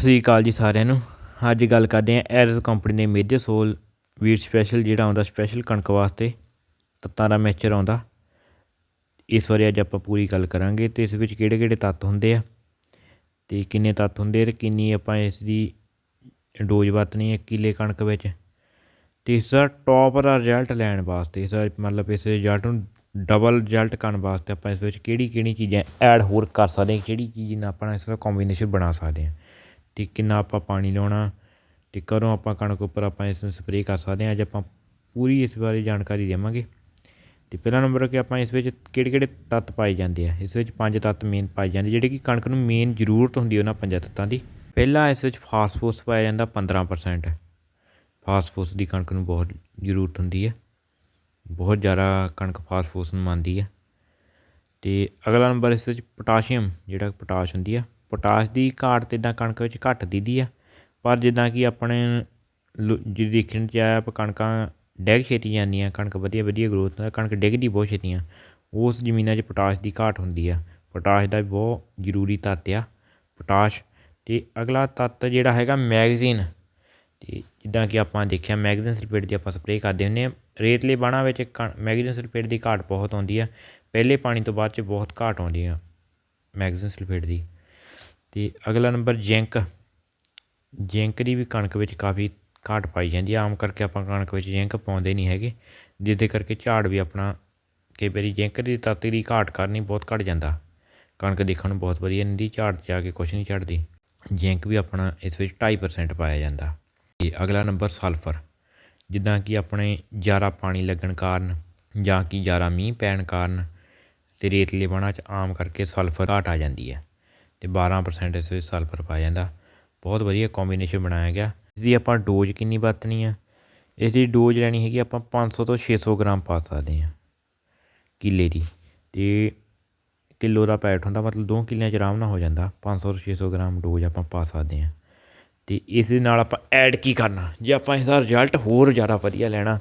ਸਤਿ ਸ੍ਰੀ ਅਕਾਲ ਜੀ ਸਾਰਿਆਂ ਨੂੰ। ਅੱਜ ਗੱਲ ਕਰਦੇ ਹਾਂ ਐਰਜ਼ ਕੰਪਨੀ ਦੇ ਮੇਜਰ ਸੋਲ ਵੀਟ ਸਪੈਸ਼ਲ ਜਿਹੜਾ ਆਉਂਦਾ ਸਪੈਸ਼ਲ ਕਣਕ ਵਾਸਤੇ, ਤੱਤਾਂ ਦਾ ਮਿਕਸਚਰ ਆਉਂਦਾ। ਇਸ ਬਾਰੇ ਅੱਜ ਆਪਾਂ ਪੂਰੀ ਗੱਲ ਕਰਾਂਗੇ ਤੇ ਇਸ ਵਿੱਚ ਕਿਹੜੇ ਕਿਹੜੇ ਤੱਤ ਹੁੰਦੇ ਆ ਤੇ ਕਿੰਨੇ ਤੱਤ ਹੁੰਦੇ ਤੇ ਕਿੰਨੀ ਆਪਾਂ ਇਸ ਦੀ ਡੋਜ਼ ਵਰਤਣੀ ਹੈ ਕਿੱਲੇ ਕਣਕ ਵਿੱਚ। ਤੇ ਇਸ ਦਾ ਟੌਪ ਦਾ ਰਿਜ਼ਲਟ ਲੈਣ ਵਾਸਤੇ, ਇਸ ਦਾ ਮਤਲਬ ਇਸ ਰਿਜ਼ਲਟ ਨੂੰ ਡਬਲ ਰਿਜ਼ਲਟ ਕਰਨ ਵਾਸਤੇ ਆਪਾਂ ਇਸ ਵਿੱਚ ਕਿਹੜੀ ਕਿਹੜੀ ਚੀਜ਼ਾਂ ਐਡ ਹੋਰ ਕਰ ਸਕਦੇ ਹਾਂ, ਕਿਹੜੀ ਚੀਜ਼ ਨਾਲ ਆਪਾਂ ਇਸ ਦਾ ਕੰਬੀਨੇਸ਼ਨ ਬਣਾ ਸਕਦੇ ਹਾਂ। ਤੇ ਕਿੰਨਾ ਆਪਾਂ ਪਾਣੀ ਲਾਉਣਾ ਅਤੇ ਕਦੋਂ ਆਪਾਂ ਕਣਕ ਉੱਪਰ ਆਪਾਂ ਇਸ ਨੂੰ ਸਪਰੇਅ ਕਰ ਸਕਦੇ ਹਾਂ, ਅੱਜ ਆਪਾਂ ਪੂਰੀ ਇਸ ਬਾਰੇ ਜਾਣਕਾਰੀ ਦੇਵਾਂਗੇ। ਅਤੇ ਪਹਿਲਾ ਨੰਬਰ ਕਿ ਆਪਾਂ ਇਸ ਵਿੱਚ ਕਿਹੜੇ ਕਿਹੜੇ ਤੱਤ ਪਾਏ ਜਾਂਦੇ ਆ? ਇਸ ਵਿੱਚ ਪੰਜ ਤੱਤ ਮੇਨ ਪਾਏ ਜਾਂਦੇ ਜਿਹੜੇ ਕਿ ਕਣਕ ਨੂੰ ਮੇਨ ਜ਼ਰੂਰਤ ਹੁੰਦੀ ਉਹਨਾਂ ਪੰਜਾਂ ਤੱਤਾਂ ਦੀ। ਪਹਿਲਾ ਇਸ ਵਿੱਚ ਫਾਸਫੋਰਸ ਪਾਇਆ ਜਾਂਦਾ 15% ਫਾਸਫੋਰਸ ਦੀ ਕਣਕ ਨੂੰ ਬਹੁਤ ਜ਼ਰੂਰਤ ਹੁੰਦੀ ਹੈ ਬਹੁਤ ਜ਼ਿਆਦਾ ਕਣਕ ਫਾਸਫੋਰਸ ਨੂੰ ਮੰਨਦੀ ਹੈ ਤੇ ਅਗਲਾ ਨੰਬਰ ਇਸ ਵਿੱਚ ਪੋਟਾਸ਼ੀਅਮ ਜਿਹੜਾ ਪੋਟਾਸ਼ ਹੁੰਦੀ ਆ। ਪੋਟਾਸ਼ ਦੀ ਘਾਟ ਤਾਂ ਇੱਦਾਂ ਕਣਕ ਵਿੱਚ ਘੱਟ ਦੀਦੀ ਆ। ਪਰ ਜਿੱਦਾਂ ਕਿ ਆਪਣੇ ਜੇ ਦੇਖਣ ਚ ਆਇਆ, ਆਪਾਂ ਕਣਕਾਂ ਡਿੱਗ ਛੇਤੀ ਜਾਂਦੀਆਂ, ਕਣਕ ਵਧੀਆ ਵਧੀਆ ਗਰੋਥ ਕਣਕ ਡਿੱਗਦੀ ਬਹੁਤ ਛੇਤੀ ਆ ਉਸ ਜ਼ਮੀਨਾਂ 'ਚ ਪੋਟਾਸ਼ ਦੀ ਘਾਟ ਹੁੰਦੀ ਆ। ਪੋਟਾਸ਼ ਦਾ ਬਹੁਤ ਜ਼ਰੂਰੀ ਤੱਤ ਆ, ਪੋਟਾਸ਼। ਅਤੇ ਅਗਲਾ ਤੱਤ ਜਿਹੜਾ ਹੈਗਾ ਮੈਗਜ਼ੀਨ। ਅਤੇ ਜਿੱਦਾਂ ਕਿ ਆਪਾਂ ਦੇਖਿਆ, ਮੈਗਜ਼ੀਨ ਸਲਫੇਟ ਦੀ ਆਪਾਂ ਸਪਰੇਅ ਕਰਦੇ ਹੁੰਦੇ ਹਾਂ ਰੇਤਲੇ ਬਾਣਾ ਵਿੱਚ ਮੈਗਜ਼ੀਨ ਸਲਫੇਟ ਦੀ ਘਾਟ ਬਹੁਤ ਆਉਂਦੀ ਆ। ਪਹਿਲੇ ਪਾਣੀ ਤੋਂ ਬਾਅਦ 'ਚ ਬਹੁਤ ਘਾਟ ਆਉਂਦੀ ਆ ਮੈਗਜ਼ੀਨ ਸਲਫੇਟ ਦੀ। ਅਤੇ ਅਗਲਾ ਨੰਬਰ ਜਿੰਕ। ਜਿੰਕ ਦੀ ਵੀ ਕਣਕ ਵਿੱਚ ਕਾਫੀ ਘਾਟ ਪਾਈ ਜਾਂਦੀ ਆ। ਆਮ ਕਰਕੇ ਆਪਾਂ ਕਣਕ ਵਿੱਚ ਜਿੰਕ ਪਾਉਂਦੇ ਨਹੀਂ ਹੈਗੇ। ਜਿਹਦੇ ਕਰਕੇ ਝਾੜ ਵੀ ਆਪਣਾ ਕਈ ਵਾਰੀ ਜਿੰਕ ਦੀ ਤੱਤ ਦੀ ਘਾਟ ਕਰਨੀ ਬਹੁਤ ਘਟ ਜਾਂਦਾ। ਕਣਕ ਦੇਖਣ ਨੂੰ ਬਹੁਤ ਵਧੀਆ ਨਹੀਂ ਝਾੜ ਜਾ ਕੇ ਕੁਛ ਨਹੀਂ ਝੜਦੀ। ਜਿੰਕ ਵੀ ਆਪਣਾ ਇਸ ਵਿੱਚ 2.5% ਪਾਇਆ ਜਾਂਦਾ। ਤੇ ਅਗਲਾ ਨੰਬਰ ਸਲਫਰ। ਜਿੱਦਾਂ ਕਿ ਆਪਣੇ ਜ਼ਿਆਦਾ ਪਾਣੀ ਲੱਗਣ ਕਾਰਨ ਜਾਂ ਕਿ ਜ਼ਿਆਦਾ ਮੀਂਹ ਪੈਣ ਕਾਰਨ ਤੇ ਰੇਤਲੇ ਬਣਾ 'ਚ ਆਮ ਕਰਕੇ ਸਲਫਰ ਘਾਟ ਆ ਜਾਂਦੀ ਹੈ। ਤੇ 12% ਇਸ ਵਿੱਚ ਸਲਫਰ ਪਾਇਆ ਜਾਂਦਾ। ਬਹੁਤ ਵਧੀਆ ਕੰਬੀਨੇਸ਼ਨ ਬਣਾਇਆ ਗਿਆ। ਇਸ ਦੀ ਆਪਾਂ ਡੋਜ਼ ਕਿੰਨੀ ਵਰਤਣੀ ਆ? ਇਸ ਦੀ ਡੋਜ਼ ਲੈਣੀ ਹੈਗੀ ਆਪਾਂ 500 ਤੋਂ 600 ਗ੍ਰਾਮ ਪਾ ਸਕਦੇ ਹਾਂ ਕਿੱਲੇ ਦੀ। ਤੇ ਕਿਲੋ ਦਾ ਪੈਟ ਹੁੰਦਾ, ਮਤਲਬ ਦੋ ਕਿੱਲਿਆਂ 'ਚ ਆਰਾਮ ਨਾਲ ਹੋ ਜਾਂਦਾ। 500 ਤੋਂ 600 ਗ੍ਰਾਮ ਡੋਜ਼ ਆਪਾਂ ਪਾ ਸਕਦੇ ਹਾਂ। ਤੇ ਇਸ ਦੇ ਨਾਲ ਆਪਾਂ ਐਡ ਕੀ ਕਰਨਾ? ਜੇ ਆਪਾਂ ਇਸ ਦਾ ਰਿਜ਼ਲਟ ਹੋਰ ਜ਼ਿਆਦਾ ਵਧੀਆ ਲੈਣਾ,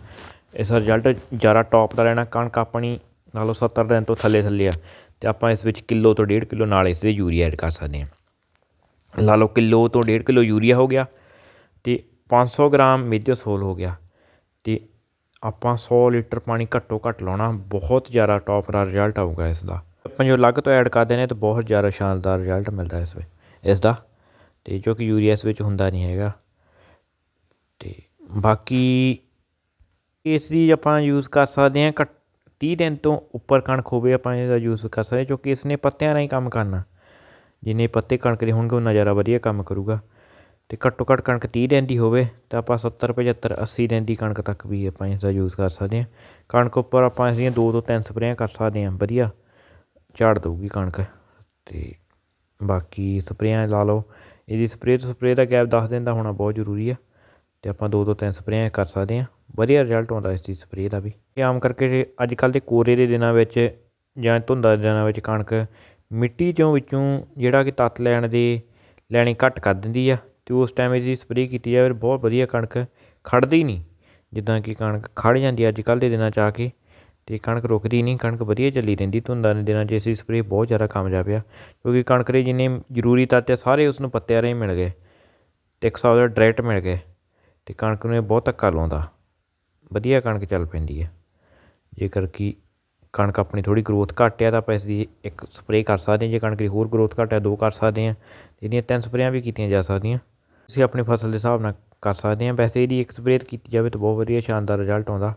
ਇਸ ਦਾ ਰਿਜ਼ਲਟ ਜ਼ਿਆਦਾ ਟੌਪ ਦਾ ਲੈਣਾ, ਕਣਕ ਆਪਣੀ ਨਾਲੋਂ 70 ਦਿਨ ਤੋਂ ਥੱਲੇ ਥੱਲੇ ਆ ਤੇ ਆਪਾਂ ਇਸ ਵਿੱਚ ਕਿਲੋ ਤੋਂ ਡੇਢ ਕਿਲੋ ਨਾਲ ਇਸ ਦੇ ਯੂਰੀਆ ਐਡ ਕਰ ਸਕਦੇ ਹਾਂ। ਲਾ ਲਓ ਕਿਲੋ ਤੋਂ ਡੇਢ ਕਿਲੋ ਯੂਰੀਆ ਹੋ ਗਿਆ ਤੇ 500 ਗ੍ਰਾਮ ਮੇਜੋਸੋਲ ਹੋ ਗਿਆ ਤੇ ਆਪਾਂ 100 ਲੀਟਰ ਪਾਣੀ ਘੱਟੋ ਘੱਟ ਲਾਉਣਾ, ਬਹੁਤ ਜ਼ਿਆਦਾ ਟੌਪ ਦਾ ਰਿਜ਼ਲਟ ਆਊਗਾ ਇਸ ਦਾ। ਆਪਾਂ ਜੋ ਅਲੱਗ ਤੋਂ ਐਡ ਕਰਦੇ ਨੇ ਤਾਂ ਬਹੁਤ ਜ਼ਿਆਦਾ ਸ਼ਾਨਦਾਰ ਰਿਜ਼ਲਟ ਮਿਲਦਾ ਇਸ ਵਿੱਚ, ਇਸ ਦਾ। ਤੇ ਜੋ ਕਿ ਯੂਰੀਆ ਇਸ ਵਿੱਚ ਹੁੰਦਾ ਨਹੀਂ ਹੈਗਾ। ਤੇ ਬਾਕੀ ਇਸ ਦੀ ਆਪਾਂ ਯੂਜ਼ ਕਰ ਸਕਦੇ ਹਾਂ ਘੱਟ ਤੀਹ ਦਿਨ ਤੋਂ ਉੱਪਰ ਕਣਕ ਹੋਵੇ ਆਪਾਂ ਇਹਦਾ ਯੂਜ਼ ਕਰ ਸਕਦੇ ਕਿਉਂਕਿ ਇਸਨੇ ਪੱਤਿਆਂ ਰਾਹੀਂ ਕੰਮ ਕਰਨਾ। ਜਿੰਨੇ ਪੱਤੇ ਕਣਕ ਦੇ ਹੋਣਗੇ ਉਨਾ ਜ਼ਿਆਦਾ ਵਧੀਆ ਕੰਮ ਕਰੂਗਾ। ਅਤੇ ਘੱਟੋ ਘੱਟ ਕਣਕ ਤੀਹ ਦਿਨ ਦੀ ਹੋਵੇ, ਤਾਂ ਆਪਾਂ 70 75 80 ਦਿਨ ਦੀ ਕਣਕ ਤੱਕ ਵੀ ਆਪਾਂ ਇਸਦਾ ਯੂਜ਼ ਕਰ ਸਕਦੇ ਹਾਂ। ਕਣਕ ਉੱਪਰ ਆਪਾਂ ਇਸ ਦੀਆਂ ਦੋ ਤੋਂ ਤਿੰਨ ਸਪਰੇਆਂ ਕਰ ਸਕਦੇ ਹਾਂ, ਵਧੀਆ। ਝਾੜ ਦਊਗੀ ਕਣਕ ਅਤੇ ਬਾਕੀ ਸਪਰੇਆਂ ਲਾ ਲਓ। ਇਹਦੀ ਸਪਰੇਅ ਤੋਂ ਸਪਰੇਅ ਦਾ ਗੈਪ ਦਸ ਦਿਨ ਦਾ ਹੋਣਾ ਬਹੁਤ ਜ਼ਰੂਰੀ ਆ ਅਤੇ ਆਪਾਂ ਦੋ ਤੋਂ ਤਿੰਨ ਸਪਰੇਆਂ ਕਰ ਸਕਦੇ ਹਾਂ। ਵਧੀਆ ਰਿਜ਼ਲਟ ਆਉਂਦਾ ਇਸ ਦੀ ਸਪਰੇਅ ਦਾ ਵੀ। ਇਹ ਆਮ ਕਰਕੇ ਅੱਜ ਕੱਲ੍ਹ ਦੇ ਕੋਰੇ ਦੇ ਦਿਨਾਂ ਵਿੱਚ ਜਾਂ ਧੁੰਦਾਂ ਦੇ ਦਿਨਾਂ ਵਿੱਚ ਕਣਕ ਮਿੱਟੀ ਚੋਂ ਵਿੱਚੋਂ ਜਿਹੜਾ ਕਿ ਤੱਤ ਲੈਣ ਦੇ ਲੈਣੀ ਘੱਟ ਕਰ ਦਿੰਦੀ ਆ ਅਤੇ ਉਸ ਟਾਈਮ ਇਹਦੀ ਸਪਰੇਅ ਕੀਤੀ ਜਾਵੇ ਬਹੁਤ ਵਧੀਆ ਕਣਕ ਖੜ੍ਹਦੀ ਨਹੀਂ। ਜਿੱਦਾਂ ਕਿ ਕਣਕ ਖੜ੍ਹ ਜਾਂਦੀ ਅੱਜ ਕੱਲ੍ਹ ਦੇ ਦਿਨਾਂ 'ਚ ਆ ਕੇ ਅਤੇ ਕਣਕ ਰੁਕਦੀ ਨਹੀਂ, ਕਣਕ ਵਧੀਆ ਚੱਲੀ ਰਹਿੰਦੀ ਧੁੰਦਾਂ ਦੇ ਦਿਨਾਂ 'ਚ, ਇਸ ਦੀ ਸਪਰੇਅ ਬਹੁਤ ਜ਼ਿਆਦਾ ਕਾਮਯਾਬ ਆ। ਕਿਉਂਕਿ ਕਣਕ ਦੇ ਜਿੰਨੇ ਜ਼ਰੂਰੀ ਤੱਤ ਆ ਸਾਰੇ ਉਸ ਨੂੰ ਪੱਤਿਆਂ ਰਾਹੀਂ ਮਿਲ ਗਏ ਅਤੇ ਇੱਕ ਹਿਸਾਬ ਦਾ ਡਾਇਰੈਕਟ ਮਿਲ ਗਏ ਅਤੇ ਕਣਕ ਨੂੰ ਇਹ ਬਹੁਤ ਧੱਕਾ ਲਾਉਂਦਾ। ਵਧੀਆ ਕਣਕ ਚੱਲ ਪੈਂਦੀ ਹੈ। ਜੇਕਰ ਕਿ ਕਣਕ ਆਪਣੀ ਥੋੜ੍ਹੀ ਗਰੋਥ ਘੱਟ ਆ ਤਾਂ ਆਪਾਂ ਇਸ ਦੀ ਇੱਕ ਸਪਰੇਅ ਕਰ ਸਕਦੇ ਹਾਂ। ਜੇ ਕਣਕ ਦੀ ਹੋਰ ਗਰੋਥ ਘੱਟ ਆ ਦੋ ਕਰ ਸਕਦੇ ਹਾਂ। ਇਹਦੀਆਂ ਤਿੰਨ ਸਪਰੇਆਂ ਵੀ ਕੀਤੀਆਂ ਜਾ ਸਕਦੀਆਂ। ਤੁਸੀਂ ਆਪਣੀ ਫਸਲ ਦੇ ਹਿਸਾਬ ਨਾਲ ਕਰ ਸਕਦੇ ਹਾਂ। ਵੈਸੇ ਇਹਦੀ ਇੱਕ ਸਪਰੇਅ ਕੀਤੀ ਜਾਵੇ ਤਾਂ ਬਹੁਤ ਵਧੀਆ ਸ਼ਾਨਦਾਰ ਰਿਜ਼ਲਟ ਆਉਂਦਾ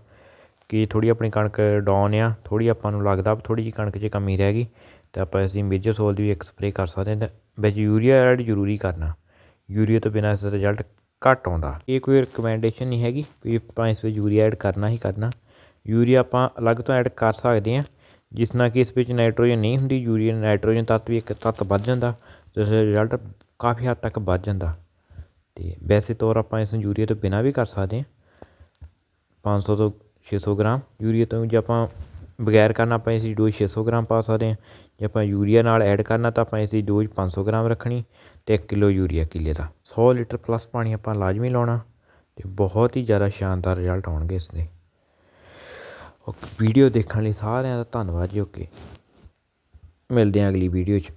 ਕਿ ਥੋੜ੍ਹੀ ਆਪਣੀ ਕਣਕ ਡਾਊਨ ਆ, ਥੋੜ੍ਹੀ ਆਪਾਂ ਨੂੰ ਲੱਗਦਾ ਥੋੜ੍ਹੀ ਜਿਹੀ ਕਣਕ 'ਚ ਕਮੀ ਰਹਿ ਗਈ। ਤਾਂ ਆਪਾਂ ਇਸ ਦੀ ਮੇਜਰ ਸੋਲ ਦੀ ਵੀ ਇੱਕ ਸਪਰੇਅ ਕਰ ਸਕਦੇ ਹਾਂ। ਵਿੱਚ ਯੂਰੀਆ ਐਡ ਜ਼ਰੂਰੀ ਕਰਨਾ। ਯੂਰੀਆ ਤੋਂ ਬਿਨਾਂ ਇਸ ਦਾ ਰਿਜ਼ਲਟ ਘੱਟ ਆਉਂਦਾ। ਇਹ ਕੋਈ ਰਿਕਮੈਂਡੇਸ਼ਨ ਨਹੀਂ ਹੈਗੀ ਵੀ ਆਪਾਂ ਇਸ ਵਿੱਚ ਯੂਰੀਆ ਐਡ ਕਰਨਾ ਹੀ ਕਰਨਾ। ਯੂਰੀਆ ਆਪਾਂ ਅਲੱਗ ਤੋਂ ਐਡ ਕਰ ਸਕਦੇ ਹਾਂ, ਜਿਸ ਨਾਲ ਕਿ ਇਸ ਵਿੱਚ ਨਾਈਟ੍ਰੋਜਨ ਨਹੀਂ ਹੁੰਦੀ। ਯੂਰੀਆ ਨਾਈਟ੍ਰੋਜਨ ਤੱਤ ਵੀ ਇੱਕ ਤੱਤ ਵੱਧ ਜਾਂਦਾ ਜਿਸ ਦਾ ਰਿਜ਼ਲਟ ਕਾਫੀ ਹੱਦ ਤੱਕ ਵੱਧ ਜਾਂਦਾ। ਤੇ ਵੈਸੇ ਤੌਰ ਆਪਾਂ ਇਸ ਨੂੰ ਯੂਰੀਆ ਤੋਂ ਬਿਨਾਂ ਵੀ ਕਰ ਸਕਦੇ ਹਾਂ। 500 ਤੋਂ 600 ਗ੍ਰਾਮ। ਯੂਰੀਆ ਤੋਂ ਜੇ ਆਪਾਂ ਬਗੈਰ ਕਰਨਾ ਆਪਾਂ ਇਸ ਦੀ ਡੋਜ਼ 600 ਗ੍ਰਾਮ ਪਾ ਸਕਦੇ ਹਾਂ। ਜੇ ਆਪਾਂ ਯੂਰੀਆ ਨਾਲ ਐਡ ਕਰਨਾ ਤਾਂ ਆਪਾਂ ਇਸ ਦੀ ਡੋਜ਼ ਪੰਜ ਸੌ ਗ੍ਰਾਮ ਰੱਖਣੀ ਅਤੇ ਇੱਕ ਕਿਲੋ ਯੂਰੀਆ ਕਿੱਲੇ ਦਾ। ਸੌ ਲੀਟਰ ਪਲੱਸ ਪਾਣੀ ਆਪਾਂ ਲਾਜ਼ਮੀ ਲਾਉਣਾ ਅਤੇ ਬਹੁਤ ਹੀ ਜ਼ਿਆਦਾ ਸ਼ਾਨਦਾਰ ਰਿਜ਼ਲਟ ਆਉਣਗੇ ਇਸ ਦੇ ਵੀਡੀਓ ਦੇਖਣ ਲਈ ਸਾਰਿਆਂ ਦਾ ਧੰਨਵਾਦ ਜੀ, ਓਕੇ। ਮਿਲਦੇ ਹਾਂ ਅਗਲੀ ਵੀਡੀਓ 'ਚ।